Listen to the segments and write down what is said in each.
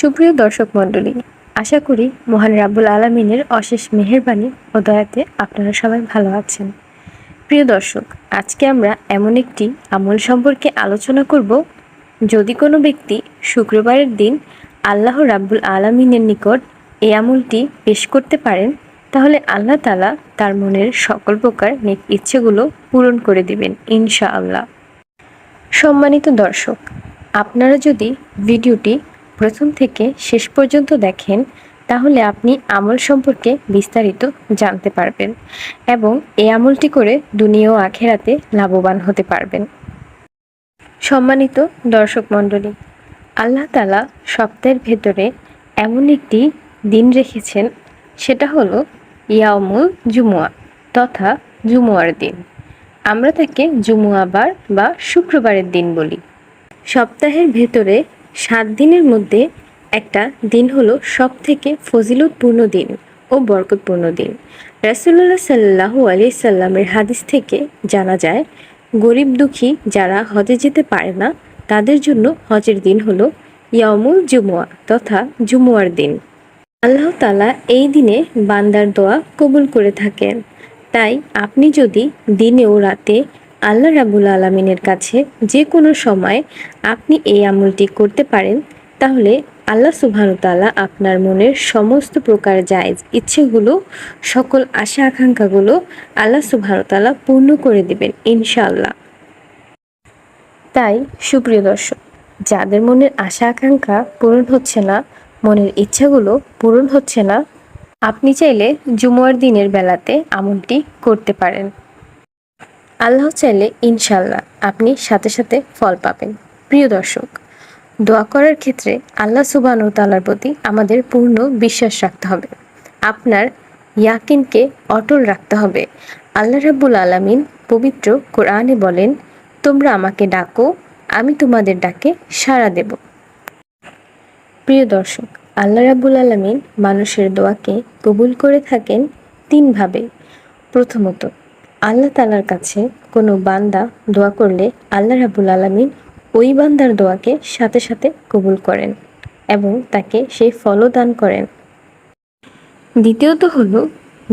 সুপ্রিয় দর্শক মণ্ডলী, আশা করি মহান রাব্বুল আলমিনের অশেষ মেহেরবানি ও দয়াতে আপনারা সবাই ভালো আছেন। প্রিয় দর্শক, আজকে আমরা এমন একটি আমল সম্পর্কে আলোচনা করব। যদি কোনো ব্যক্তি শুক্রবারের দিন আল্লাহ রাব্বুল আলমিনের নিকট এই আমলটি পেশ করতে পারেন, তাহলে আল্লাহ তালা তার মনের সকল প্রকার নেক ইচ্ছেগুলো পূরণ করে দিবেন, ইনশাআল্লাহ। সম্মানিত দর্শক, আপনারা যদি ভিডিওটি প্রথম থেকে শেষ পর্যন্ত দেখেন, তাহলে আপনি আমল সম্পর্কে বিস্তারিত জানতে পারবেন এবং এই আমলটি করে দুনিয়া ও আখেরাতে লাভবান হতে পারবেন। সম্মানিত দর্শক মণ্ডলী, আল্লাহ তালা সপ্তাহের ভেতরে এমন একটি দিন রেখেছেন, সেটা হলো ইয়ামুল জুমুয়া তথা জুমুয়ার দিন। আমরা তাকে জুমুয়াবার বা শুক্রবারের দিন বলি। সপ্তাহের ভেতরে সাত দিনের মধ্যে একটা দিন হলো সব থেকে ফজিলতপূর্ণ দিন ও বরকতপূর্ণ দিন। রাসুল্লাহ সাল্লাহু আলি সাল্লামের হাদিস থেকে জানা যায়, গরিব দুঃখী যারা হজে যেতে পারে না, তাদের জন্য হজের দিন হলো ইয়ামুল জুমুয়া তথা জুমুয়ার দিন। আল্লাহ তালা এই দিনে বান্দার দোয়া কবুল করে থাকেন। তাই আপনি যদি দিনে ও রাতে আল্লাহ রাবুল আলমিনের কাছে যে কোনো সময় আপনি এই আমলটি করতে পারেন, তাহলে আল্লাহ সুবহানুতালা আপনার মনের সমস্ত প্রকার জায়জ ইচ্ছেগুলো, সকল আশা আকাঙ্ক্ষাগুলো আল্লাহ সুবহানুতালা পূর্ণ করে দেবেন ইনশাআল্লাহ। তাই সুপ্রিয় দর্শক, যাদের মনের আশা আকাঙ্ক্ষা পূরণ হচ্ছে না, মনের ইচ্ছাগুলো পূরণ হচ্ছে না, আপনি চাইলে জুমুয়ার দিনের বেলাতে আমলটি করতে পারেন। আল্লাহ চাইলে ইনশাল্লাহ আপনি সাথে সাথে ফল পাবেন। প্রিয় দর্শক, দোয়া করার ক্ষেত্রে আল্লাহ সুবাহ তালার প্রতি আমাদের পূর্ণ বিশ্বাস রাখতে হবে। আপনার ইয়াকিনকে অটল রাখতে হবে। আল্লাহ রাব্বুল আলামিন পবিত্র কোরআনে বলেন, তোমরা আমাকে ডাকো, আমি তোমাদের ডাকে সাড়া দেব। প্রিয় দর্শক, আল্লাহ রাব্বুল আলামিন মানুষের দোয়াকে কবুল করে থাকেন তিনভাবে প্রথমত আল্লাহ তালার কাছে কোনো বান্দা দোয়া করলে আল্লাহ রাবুল আলমিন ওই বান্দার দোয়াকে সাথে সাথে কবুল করেন এবং তাকে সেই ফলও দান করেন। দ্বিতীয়ত হলো,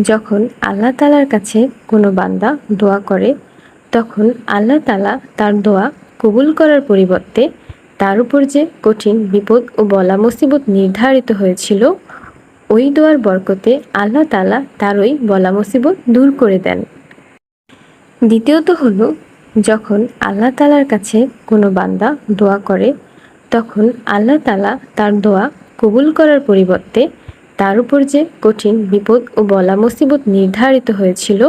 যখন আল্লাহ তালার কাছে কোনো বান্দা দোয়া করে, তখন আল্লাহ তালা তার দোয়া কবুল করার পরিবর্তে তার উপর যে কঠিন বিপদ ও বলা মুসিবত নির্ধারিত হয়েছিল, ওই দোয়ার বরকতে আল্লাহ তালা তার ওই বলা মুসিবত দূর করে দেন। দ্বিতীয়ত হলো, যখন আল্লাহ তালার কাছে কোনো বান্দা দোয়া করে, তখন আল্লাহ তালা তার দোয়া কবুল করার পরিবর্তে তার উপর যে কঠিন বিপদ ও বলা মুসিবত নির্ধারিত হয়েছিল,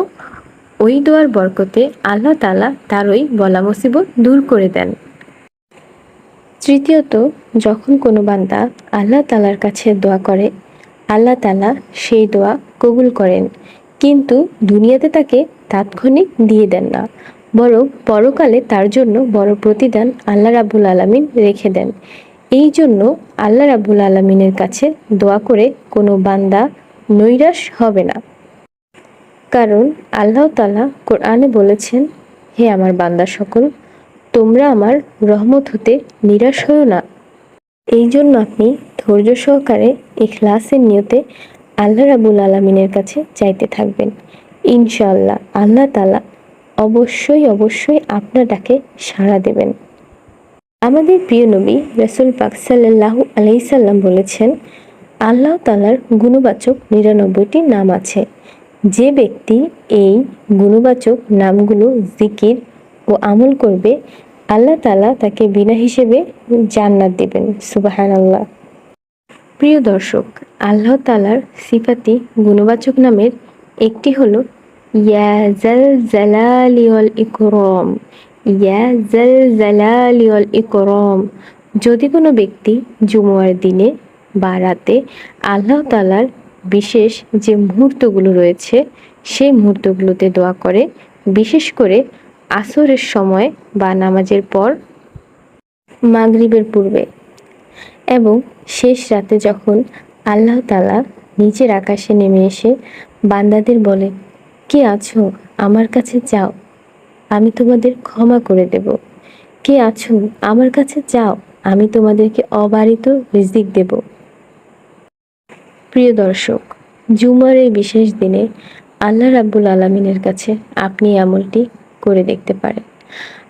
ওই দোয়ার বরকতে আল্লাহ তালা তার ওই বলা মুসিবত দূর করে দেন। তৃতীয়ত, যখন কোনো বান্দা আল্লাহ তালার কাছে দোয়া করে, আল্লাহ তালা সেই দোয়া কবুল করেন। কিন্তু দুনিয়াতে তাকে তাৎক্ষণিক দিয়ে দেন না, বরং পরকালে তার জন্য বড় প্রতিদান আল্লাহ রাবুল আলমিন রেখে দেন। এই জন্য আল্লাহ রাবুল আলমিনের কাছে দোয়া করে কোনো বান্দা নৈরাশ হবে না। কারণ আল্লাহ তালা কোরআনে বলেছেন, হে আমার বান্দা সকল, তোমরা আমার রহমত হতে নিরাশ হও না। এই জন্য আপনি ধৈর্য সহকারে ইখলাসের নিয়তে আল্লাহ রাবুল আলমিনের কাছে চাইতে থাকবেন। ইনশাল্লাহ আল্লাহ তালা অবশ্যই অবশ্যই আপনার সাড়া দেবেন। আমাদের প্রিয় নবী রসুল পাক সাল্লাহ আলাইসাল্লাম বলেছেন, আল্লাহ তালার গুণবাচক নিরানব্বইটি নাম আছে। যে ব্যক্তি এই গুণবাচক নামগুলো জিকির ও আমল করবে, আল্লাহ তালা তাকে বিনা হিসেবে জান্নাত দেবেন। সুবাহান আল্লাহ প্রিয় দর্শক, আল্লাহ তালার সিফাতি গুণবাচক নামের একটি হলো ইয়াজাল জালালিওয়াল ইকরম ইয়া ইয়াজাল জালালিওয়াল ইকরম যদি কোনো ব্যক্তি জুমুয়ার দিনে বা রাতে আল্লাহ তালার বিশেষ যে মুহূর্তগুলো রয়েছে, সেই মুহূর্তগুলোতে দোয়া করে, বিশেষ করে আসরের সময় বা নামাজের পর মাগরিবের পূর্বে এবং শেষ রাতে যখন আল্লাহ তালা নিচের আকাশে নেমে এসে বান্দাদের বলে, কে আছো? আমার কাছে যাও। আমি তোমাদের ক্ষমা করে দেব। কে আছো? আমার কাছে যাও। আমি তোমাদেরকে অবারিত রিজিক দেব। প্রিয় দর্শক, জুমার এই বিশেষ দিনে আল্লাহ রাব্বুল আলমিনের কাছে আপনি আমলটি করে দেখতে পারেন।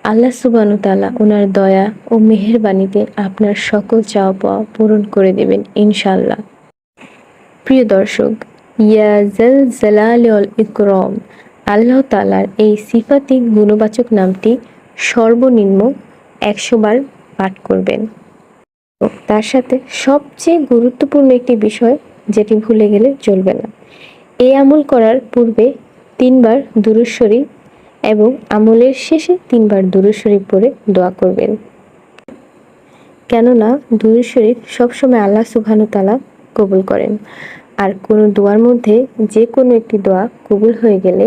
আল্লাহ সুবানু তালা ওনার দয়া ও মেহেরবানিতে আপনার সকল চাওয়া পাওয়া পূরণ করে দেবেন ইনশাল্লাহ প্রিয় দর্শক ইয়াজল জালাল অল ইকরম, আল্লাহ তালার এই সিফাতি গুণবাচক নামটি সর্বনিম্ন একশো বার পাঠ করবেন। তার সাথে সবচেয়ে গুরুত্বপূর্ণ একটি বিষয় যেটি ভুলে গেলে চলবে না। এই আমল করার পূর্বে তিনবার দুরুশ্বরী এবং আমলের শেষে তিনবার দুরুদ পরে দোয়া করবেন। কেননা দুরুদ শরীফ সবসময় আল্লাহ সুবহানু তালা কবুল করেন। আর কোনো দোয়ার মধ্যে যে কোনো একটি দোয়া কবুল হয়ে গেলে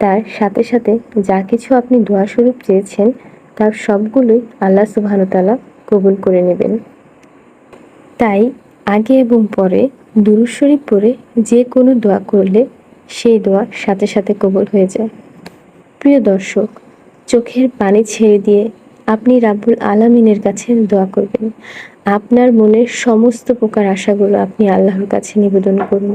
তার সাথে সাথে যা কিছু আপনি দোয়া স্বরূপ চেয়েছেন, তার সবগুলোই আল্লাহ সুবহানু তালা কবুল করে নেবেন। তাই আগে এবং পরে দুরুদ শরীফ পড়ে যে কোনো দোয়া করলে সেই দোয়া সাথে সাথে কবুল হয়ে যায়। প্রিয় দর্শক, চোখের পানি ছেড়ে দিয়ে আপনি রাব্বুল আলামিনের কাছে দোয়া করবেন। আপনার মনের সমস্ত প্রকার আশাগুলো আপনি আল্লাহর কাছে নিবেদন করুন।